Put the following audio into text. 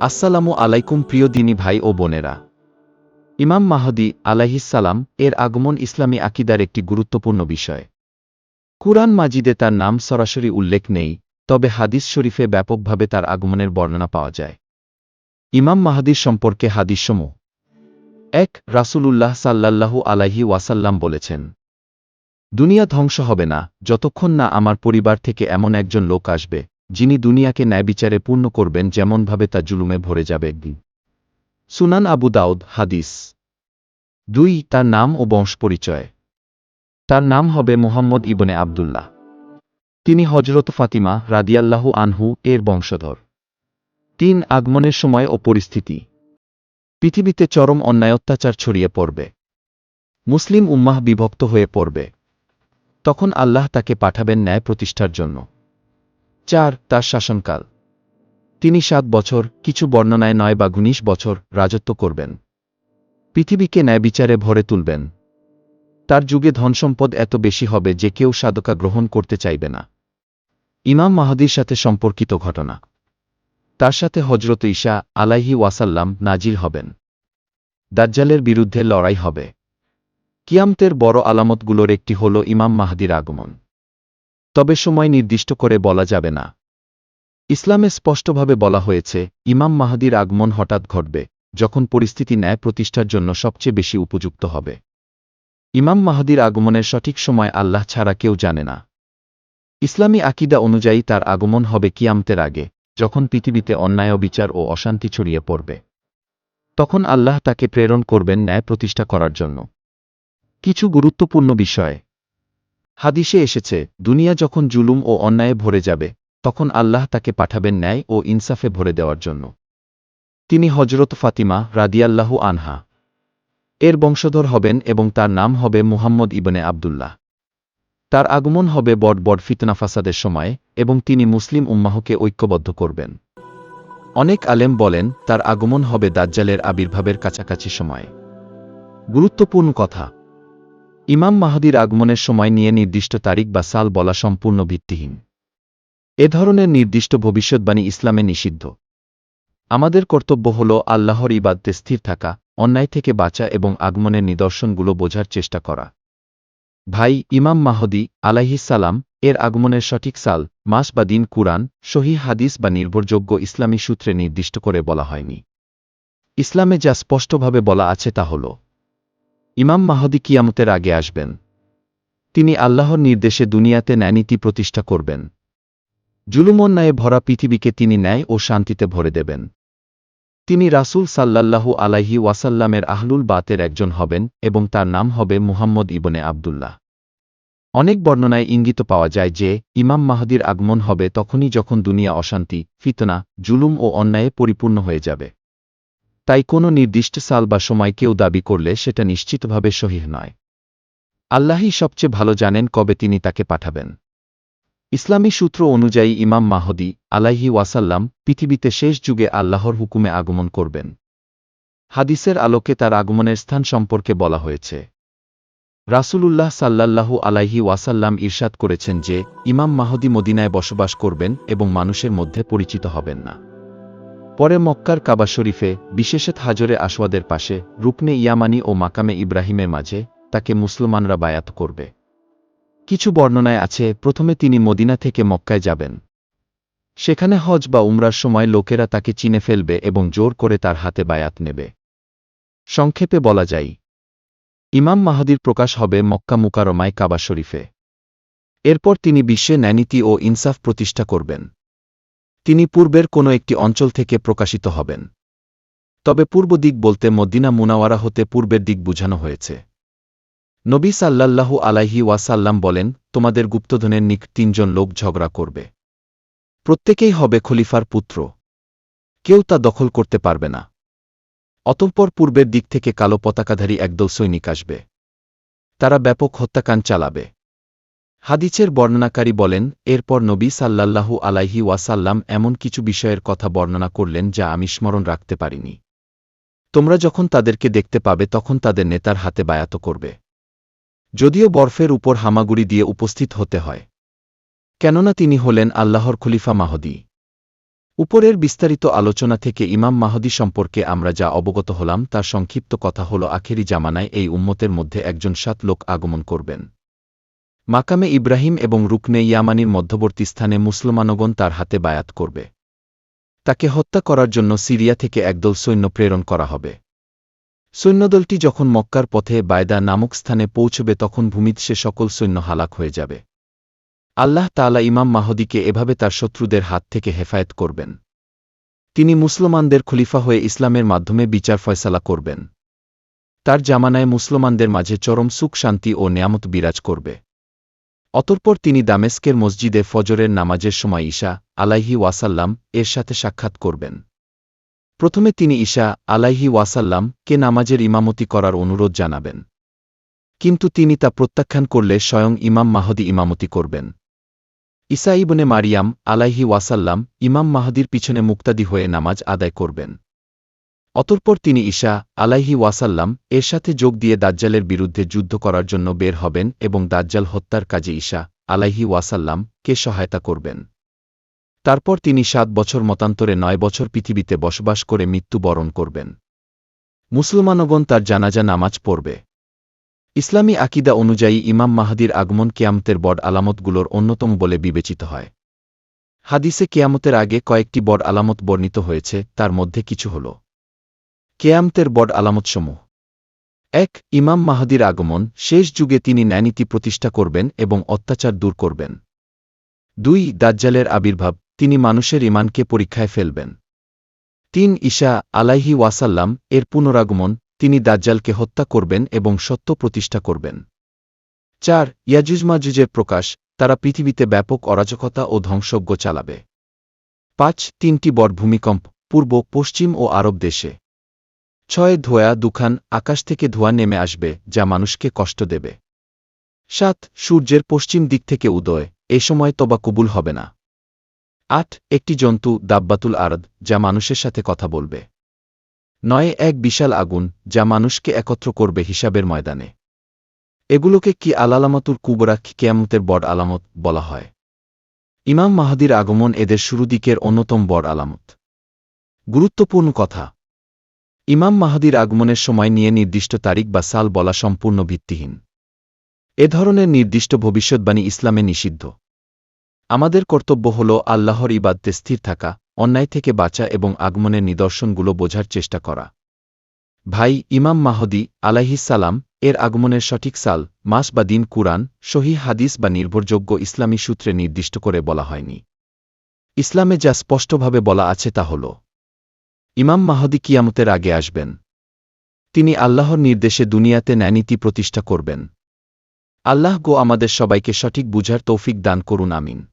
আসসালামু আলাইকুম প্রিয় দিনী ভাই ও বোনেরা। ইমাম মাহদি আলাইহিসালাম এর আগমন ইসলামী আকিদার একটি গুরুত্বপূর্ণ বিষয়। কুরআন মাজিদে তার নাম সরাসরি উল্লেখ নেই, তবে হাদিস শরীফে ব্যাপকভাবে তার আগমনের বর্ণনা পাওয়া যায়। ইমাম মাহাদির সম্পর্কে হাদিসসমূহ। এক, রাসূলুল্লাহ সাল্লাল্লাহু আলাইহি ওয়াসাল্লাম বলেছেন, দুনিয়া ধ্বংস হবে না, যতক্ষণ না আমার পরিবার থেকে এমন একজন লোক আসবে যিনি দুনিয়াকে ন্যায়বিচারে পূর্ণ করবেন যেমনভাবে তা জুলুমে ভরে যাবে। সুনান আবু দাউদ, হাদিস। দুই, তার নাম ও বংশ পরিচয়। তার নাম হবে মুহাম্মদ ইবনে আবদুল্লাহ। তিনি হজরত ফাতিমা রাদিয়াল্লাহু আনহু এর বংশধর। তিন, আগমনের সময় ও পরিস্থিতি। পৃথিবীতে চরম অন্যায় অত্যাচার ছড়িয়ে পড়বে। মুসলিম উম্মাহ বিভক্ত হয়ে পড়বে। তখন আল্লাহ তাকে পাঠাবেন ন্যায় প্রতিষ্ঠার জন্য। চার, তার শাসনকাল। তিনি সাত বছর, কিছু বর্ণনায় নয় বা উনিশ বছর রাজত্ব করবেন। পৃথিবীকে ন্যায়বিচারে ভরে তুলবেন। তার যুগে ধনসম্পদ এত বেশি হবে যে কেউ সাদকা গ্রহণ করতে চাইবে না। ইমাম মাহাদির সাথে সম্পর্কিত ঘটনা। তার সাথে হজরত ঈশা আলাইহি ওয়াসাল্লাম নাজির হবেন। দাজ্জালের বিরুদ্ধে লড়াই হবে। কিয়ামতের বড় আলামতগুলোর একটি হল ইমাম মাহাদির আগমন। তবে সময় নির্দিষ্ট করে বলা যাবে না। ইসলামে স্পষ্টভাবে বলা হয়েছে, ইমাম মাহাদির আগমন হঠাৎ ঘটবে, যখন পরিস্থিতি ন্যায় প্রতিষ্ঠার জন্য সবচেয়ে বেশি উপযুক্ত হবে। ইমাম মাহাদির আগমনের সঠিক সময় আল্লাহ ছাড়া কেউ জানে না। ইসলামী আকিদা অনুযায়ী তার আগমন হবে কিয়ামতের আগে, যখন পৃথিবীতে অন্যায় বিচার ও অশান্তি ছড়িয়ে পড়বে। তখন আল্লাহ তাকে প্রেরণ করবেন ন্যায় প্রতিষ্ঠা করার জন্য। কিছু গুরুত্বপূর্ণ বিষয়। হাদিসে এসেছে, দুনিয়া যখন জুলুম ও অন্যায়ে ভরে যাবে, তখন আল্লাহ তাকে পাঠাবেন ন্যায় ও ইনসাফে ভরে দেওয়ার জন্য। তিনি হজরত ফাতিমা রাদিয়াল্লাহু আনহা। এর বংশধর হবেন এবং তার নাম হবে মুহাম্মদ ইবনে আবদুল্লাহ। তার আগমন হবে বড় বড় ফিতনা ফাসাদের সময় এবং তিনি মুসলিম উম্মাহকে ঐক্যবদ্ধ করবেন। অনেক আলেম বলেন, তার আগমন হবে দাজ্জালের আবির্ভাবের কাছাকাছি সময়ে। গুরুত্বপূর্ণ কথা ইমাম মাহাদির আগমনের সময় নিয়ে নির্দিষ্ট তারিখ বা সাল বলা সম্পূর্ণ ভিত্তিহীন। এ ধরনের নির্দিষ্ট ভবিষ্যৎবাণী ইসলামে নিষিদ্ধ। আমাদের কর্তব্য হল আল্লাহর ইবাদতে স্থির থাকা, অন্যায় থেকে বাঁচা এবং আগমনের নিদর্শনগুলো বোঝার চেষ্টা করা। ভাই, ইমাম মাহদি আলাইহিসালাম এর আগমনের সঠিক সাল, মাস বা দিন কুরআন সহি হাদিস বা নির্ভরযোগ্য ইসলামী সূত্রে নির্দিষ্ট করে বলা হয়নি। ইসলামে যা স্পষ্টভাবে বলা আছে তা হল ইমাম মাহদি কিয়ামতের আগে আসবেন। তিনি আল্লাহর নির্দেশে দুনিয়াতে ন্যায়নীতি প্রতিষ্ঠা করবেন। জুলুমন্যায়ে ভরা পৃথিবীকে তিনি ন্যায় ও শান্তিতে ভরে দেবেন। তিনি রাসূল সাল্লাল্লাহু আলাইহি ওয়াসাল্লামের আহলুল বাতের একজন হবেন এবং তার নাম হবে মুহাম্মদ ইবনে আবদুল্লাহ। অনেক বর্ণনায় ইঙ্গিত পাওয়া যায় যে, ইমাম মাহাদির আগমন হবে তখনই যখন দুনিয়া অশান্তি, ফিতনা, জুলুম ও অন্যায়ে পরিপূর্ণ হয়ে যাবে। তাই কোনো নির্দিষ্ট সাল বা সময় কেউ দাবি করলে সেটা নিশ্চিতভাবে সহিহ নয়। আল্লাহই সবচেয়ে ভালো জানেন কবে তিনি তাকে পাঠাবেন। ইসলামী সূত্র অনুযায়ী ইমাম মাহদি আলাইহি ওয়াসাল্লাম পৃথিবীতে শেষ যুগে আল্লাহর হুকুমে আগমন করবেন। হাদিসের আলোকে তার আগমনের স্থান সম্পর্কে বলা হয়েছে। রাসূলুল্লাহ সাল্লাল্লাহু আলাইহি ওয়াসাল্লাম ইরশাদ করেছেন যে, ইমাম মাহদি মদিনায় বসবাস করবেন এবং মানুষের মধ্যে পরিচিত হবেন না। পরে মক্কার কাবা শরীফে, বিশেষত হাজরে আসওয়াদের পাশে, রুকনে ইয়ামানি ও মাকামে ইব্রাহিমের মাঝে, তাকে মুসলমানরা বায়াত করবে। কিছু বর্ণনায় আছে, প্রথমে তিনি মদিনা থেকে মক্কায় যাবেন। সেখানে হজ বা উমরার সময় লোকেরা তাকে চিনে ফেলবে এবং জোর করে তার হাতে বায়াত নেবে। সংক্ষেপে বলা যায়, ইমাম মাহাদির প্রকাশ হবে মক্কা মুকারমায় কাবা শরীফে। এরপর তিনি বিশ্বে ন্যানীতি ও ইনসাফ প্রতিষ্ঠা করবেন। তিনি পূর্বের কোনো একটি অঞ্চল থেকে প্রকাশিত হবেন। তবে পূর্ব দিক বলতে মদ্দিনা মুনাওয়ারা হতে পূর্বের দিক বুঝানো হয়েছে। নবী সাল্লাল্লাহু আলাইহি ওয়াসাল্লাম বলেন, তোমাদের গুপ্তধনের নিক তিনজন লোক ঝগড়া করবে। প্রত্যেকেই হবে খলিফার পুত্র। কেউ তা দখল করতে পারবে না। অতঃপর পূর্বের দিক থেকে কালো পতাকাধারী একদল সৈনিক আসবে। তারা ব্যাপক হত্যাকাণ্ড চালাবে। হাদিছের বর্ণনাকারী বলেন, এরপর নবী সাল্লাল্লাহু আলাইহি ওয়াসাল্লাম এমন কিছু বিষয়ের কথা বর্ণনা করলেন যা আমি স্মরণ রাখতে পারিনি। তোমরা যখন তাদেরকে দেখতে পাবে তখন তাদের নেতার হাতে বায়াত করবে। যদিও বরফের উপর হামাগুড়ি দিয়ে উপস্থিত হতে হয়। কেননা তিনি হলেন আল্লাহর খলিফা মাহদি। উপরের বিস্তারিত আলোচনা থেকে ইমাম মাহদি সম্পর্কে আমরা যা অবগত হলাম তার সংক্ষিপ্ত কথা হল, আখেরি জামানায় এই উম্মতের মধ্যে একজন সাত লোক আগমন করবেন। মাকামে ইব্রাহিম এবং রুকনে ইয়ামানির মধ্যবর্তী স্থানে মুসলমানগণ তার হাতে বায়াত করবে। তাকে হত্যা করার জন্য সিরিয়া থেকে একদল সৈন্য প্রেরণ করা হবে। সৈন্যদলটি যখন মক্কার পথে বায়দা নামক স্থানে পৌঁছবে তখন ভূমিত সে সকল সৈন্য হালাক হয়ে যাবে। আল্লাহ তাআলা ইমাম মাহদিকে এভাবে তার শত্রুদের হাত থেকে হেফায়েত করবেন। তিনি মুসলমানদের খলিফা হয়ে ইসলামের মাধ্যমে বিচার ফয়সালা করবেন। তার জামানায় মুসলমানদের মাঝে চরম সুখ শান্তি ও নেয়ামত বিরাজ করবে। অতঃপর তিনি দামেস্কের মসজিদে ফজরের নামাজের সময় ঈশা আলাইহি ওয়াসাল্লাম এর সাথে সাক্ষাৎ করবেন। প্রথমে তিনি ঈশা আলাইহি ওয়াসাল্লাম কে নামাজের ইমামতি করার অনুরোধ জানাবেন। কিন্তু তিনি তা প্রত্যাখ্যান করলে স্বয়ং ইমাম মাহদি ইমামতি করবেন। ইসা ইবনে মারিয়াম আলাইহি ওয়াসাল্লাম ইমাম মাহদির পিছনে মুক্তাদি হয়ে নামাজ আদায় করবেন। অতঃপর তিনি ঈশা আলাইহি ওয়াসাল্লাম এর সাথে যোগ দিয়ে দাজ্জালের বিরুদ্ধে যুদ্ধ করার জন্য বের হবেন এবং দাজ্জাল হত্যার কাজে ঈশা আলাইহি ওয়াসাল্লাম কে সহায়তা করবেন। তারপর তিনি সাত বছর মতান্তরে নয় বছর পৃথিবীতে বসবাস করে মৃত্যুবরণ করবেন। মুসলমানগণ তার জানাজা নামাজ পড়বে। ইসলামী আকিদা অনুযায়ী ইমাম মাহাদির আগমন কেয়ামতের বড় আলামতগুলোর অন্যতম বলে বিবেচিত হয়। হাদিসে কেয়ামতের আগে কয়েকটি বড় আলামত বর্ণিত হয়েছে, তার মধ্যে কিছু হল। কেয়ামতের বড় আলামতসমূহ। এক, ইমাম মাহাদির আগমন, শেষ যুগে তিনি ন্যায়নীতি প্রতিষ্ঠা করবেন এবং অত্যাচার দূর করবেন। দুই, দাজ্জালের আবির্ভাব, তিনি মানুষের ইমানকে পরীক্ষায় ফেলবেন। তিন, ঈশা আলাইহি ওয়াসাল্লাম, এর পুনরাগমন, তিনি দাজ্জালকে হত্যা করবেন এবং সত্য প্রতিষ্ঠা করবেন। চার ইয়াজুজমাজুজের প্রকাশ, তারা পৃথিবীতে ব্যাপক অরাজকতা ও ধ্বংসজ্ঞ চালাবে। পাঁচ, তিনটি বড় ভূমিকম্প পূর্ব, পশ্চিম ও আরব দেশে। ছয় ধোয়া দুখান আকাশ থেকে ধোঁয়া নেমে আসবে, যা মানুষকে কষ্ট দেবে। সাত, সূর্যের পশ্চিম দিক থেকে উদয়, এ সময় তবা কবুল হবে না। আট, একটি জন্তু, দাব্বাতুল আরদ, যা মানুষের সাথে কথা বলবে। নয়, এক বিশাল আগুন, যা মানুষকে একত্র করবে হিসাবের ময়দানে। এগুলোকে কি আলালামাতুর কুবরা কেয়ামতের বড় আলামত বলা হয়? ইমাম মাহাদির আগমন এদের শুরু দিকের অন্যতম বড় আলামত। গুরুত্বপূর্ণ কথা ইমাম মাহাদির আগমনের সময় নিয়ে নির্দিষ্ট তারিখ বা সাল বলা সম্পূর্ণ ভিত্তিহীন। এ ধরনের নির্দিষ্ট ভবিষ্যৎবাণী ইসলামে নিষিদ্ধ। আমাদের কর্তব্য হল আল্লাহর ইবাদতে স্থির থাকা, অন্যায় থেকে বাঁচা এবং আগমনের নিদর্শনগুলো বোঝার চেষ্টা করা। ভাই, ইমাম মাহদি আলাইহিসালাম এর আগমনের সঠিক সাল, মাস বা দিন কুরআন সহি হাদিস বা নির্ভরযোগ্য ইসলামী সূত্রে নির্দিষ্ট করে বলা হয়নি। ইসলামে যা স্পষ্টভাবে বলা আছে তা হল ইমাম মাহদি কিয়ামতের আগে আসবেন। তিনি আল্লাহর নির্দেশে দুনিয়াতে ন্যানীতি প্রতিষ্ঠা করবেন। আল্লাহ গো আমাদের সবাইকে সঠিক বুঝার তৌফিক দান করুন, আমিন।